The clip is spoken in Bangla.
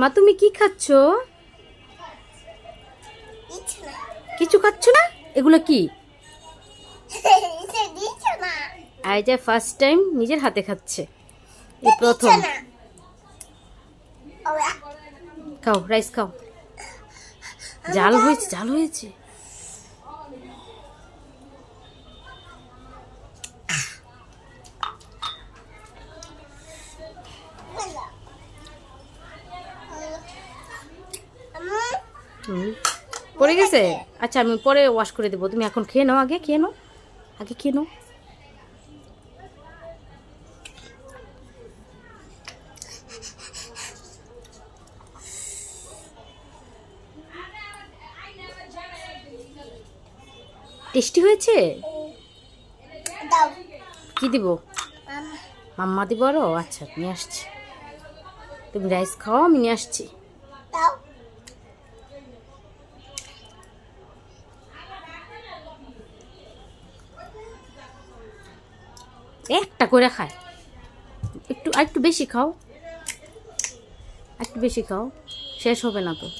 মা তুমি কি খাচ্ছ? কিছু খাচ্ছ না? এগুলো কি? আয়জা ফার্স্ট টাইম নিজের হাতে খাচ্ছে। এই প্রথম। খাও রাইস খাও। জাল হয়েছে জাল হয়েছে। পড়ে গেছে? আচ্ছা আমি পরে ওয়াশ করে দেবো। তুমি এখন খেয়ে নাও আগে খেয়ে নাও। আগে খেয়ে নাও। টেস্টি হয়েছে? কি দিব? মাম্মা। দিব আরও? আচ্ছা নিয়ে আসছি। তুমি রাইস খাও আমি নিয়ে আসছি। একটা করে খায়। একটু, আর একটু বেশি খাও। একটু বেশি খাও। শেষ হবে না তো।